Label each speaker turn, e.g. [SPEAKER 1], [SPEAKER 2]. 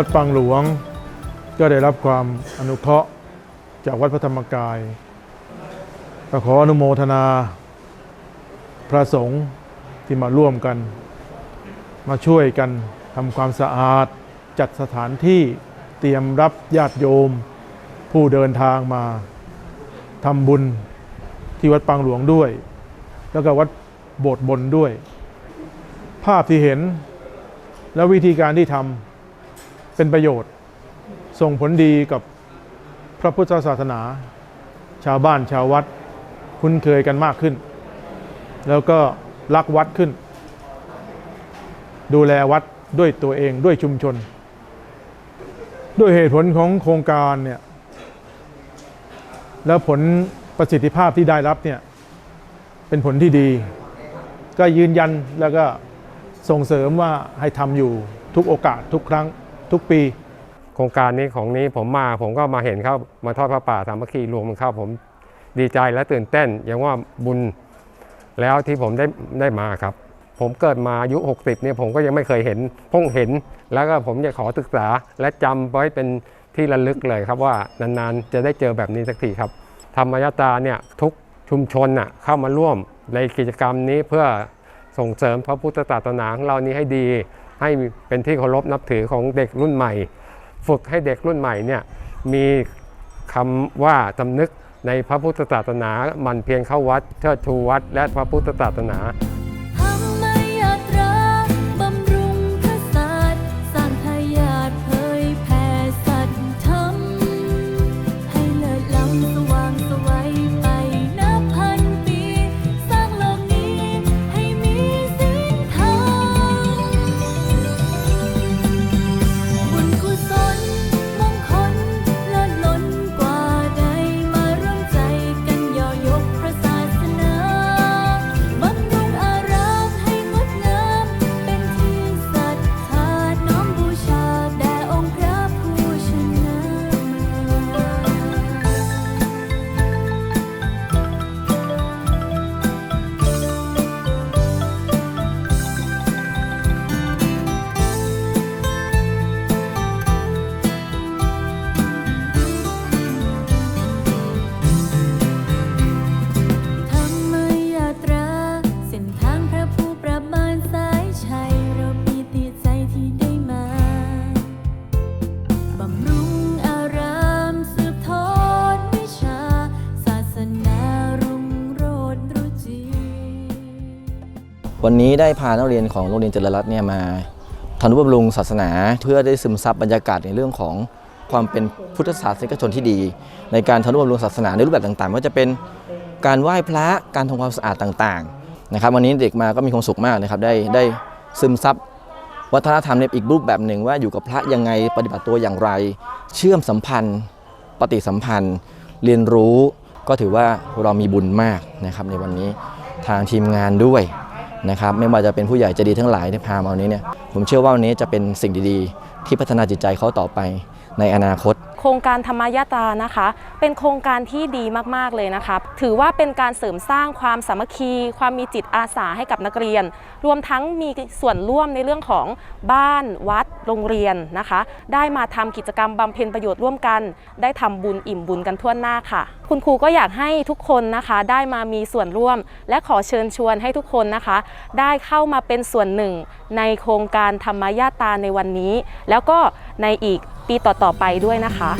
[SPEAKER 1] วัดปังหลวงก็ได้รับความอนุเคราะห์จากวัดพระธรรมกายก็ขออนุโมทนาพระสงฆ์ที่มาร่วมกัน มาช่วยกันทำความสะอาดจัดสถานที่เตรียมรับญาติโยม ผู้เดินทางมาทำบุญที่วัดปางหลวงด้วย แล้วก็วัดโบสถ์บนด้วย ภาพที่เห็นและวิธีการที่ทำ เป็นประโยชน์ ส่งผลดีกับพระพุทธศาสนา ชาวบ้านชาววัดคุ้นเคยกันมากขึ้น แล้วก็รักวัดขึ้น ดูแลวัดด้วยตัวเองด้วยชุมชน ด้วยเหตุผลของโครงการเนี่ยแล้วผลประสิทธิภาพที่ได้รับเนี่ยเป็นผลที่ดี ก็ยืนยันแล้วก็ส่งเสริมว่าให้ทำอยู่ทุกโอกาสทุกครั้ง ทุกปี
[SPEAKER 2] โครงการนี้ของนี้ผมมาผมก็มาเห็นเขามาทอดพระป่าสามัคคีรวมกันเข้าผมดีใจและตื่นเต้นอย่างว่าบุญแล้วที่ผมได้ได้มาครับ ผมเกิดมาอายุ 60เนี่ยผมก็ยังไม่เคยเห็นเพ่งเห็น แล้วก็ผมจะขอศึกษาและจำไว้เป็นที่ระลึกเลยครับว่านานๆจะได้เจอแบบนี้สักทีครับ ธรรมยตาเนี่ยทุกชุมชนน่ะเข้ามาร่วมในกิจกรรมนี้เพื่อส่งเสริมพระพุทธศาสนาของเรานี้ให้ดี ให้เป็นที่เคารพนับถือของเด็กรุ่นใหม่ ฝึกให้เด็กรุ่นใหม่เนี่ยมีคำว่าจำนึกในพระพุทธศาสนาหมันเพียรเข้าวัดเชิดชูวัด และพระพุทธศาสนา
[SPEAKER 3] วันนี้ได้
[SPEAKER 4] พานักเรียนของโรงเรียนเจริญรัตน์เนี่ยมาทำนุบำรุงศาสนา เพื่อได้ซึมซับบรรยากาศในเรื่องของความเป็นพุทธศาสนิกชนที่ดี ในการทำนุบำรุงศาสนาในรูปแบบต่างๆว่าจะเป็นการไหว้พระการทำความสะอาดต่างๆนะครับวันนี้เด็กมาก็มีความสุขมากนะครับได้ได้ซึมซับวัฒนธรรมในอีกรูปแบบหนึ่งว่าอยู่กับพระยังไงปฏิบัติตัวอย่างไร เชื่อมสัมพันธ์ ปฏิสัมพันธ์ เรียนรู้ก็ถือว่าเรามีบุญมากนะครับในวันนี้ทางทีมงานด้วย นะครับไม่ว่าจะเป็นผู้ใหญ่จะดีทั้งหลายที่พามาวันนี้เนี่ยผมเชื่อว่าวันนี้จะเป็นสิ่งดีๆ ที่พัฒนาจิตใจเขาต่อไป ในอนาคต
[SPEAKER 5] โครงการธรรมยาตานะคะ เป็นโครงการที่ดีมากๆเลยนะคะ ถือว่าเป็นการเสริมสร้างความสามัคคี ความมีจิตอาสาให้กับนักเรียน รวมทั้งมีส่วนร่วมในเรื่องของบ้านวัด โรงเรียนนะคะ ได้มาทำกิจกรรมบำเพ็ญประโยชน์ร่วมกัน ได้ทำบุญอิ่มบุญกันทั่วหน้าค่ะ คุณครูก็อยากให้ทุกคนนะคะ ได้มามีส่วนร่วม และขอเชิญชวนให้ทุกคนนะคะ ได้เข้ามาเป็นส่วนหนึ่ง ในโครงการธรรมยาตาในวันนี้ แล้วก็ในอีก ปีต่อๆไปด้วยนะคะ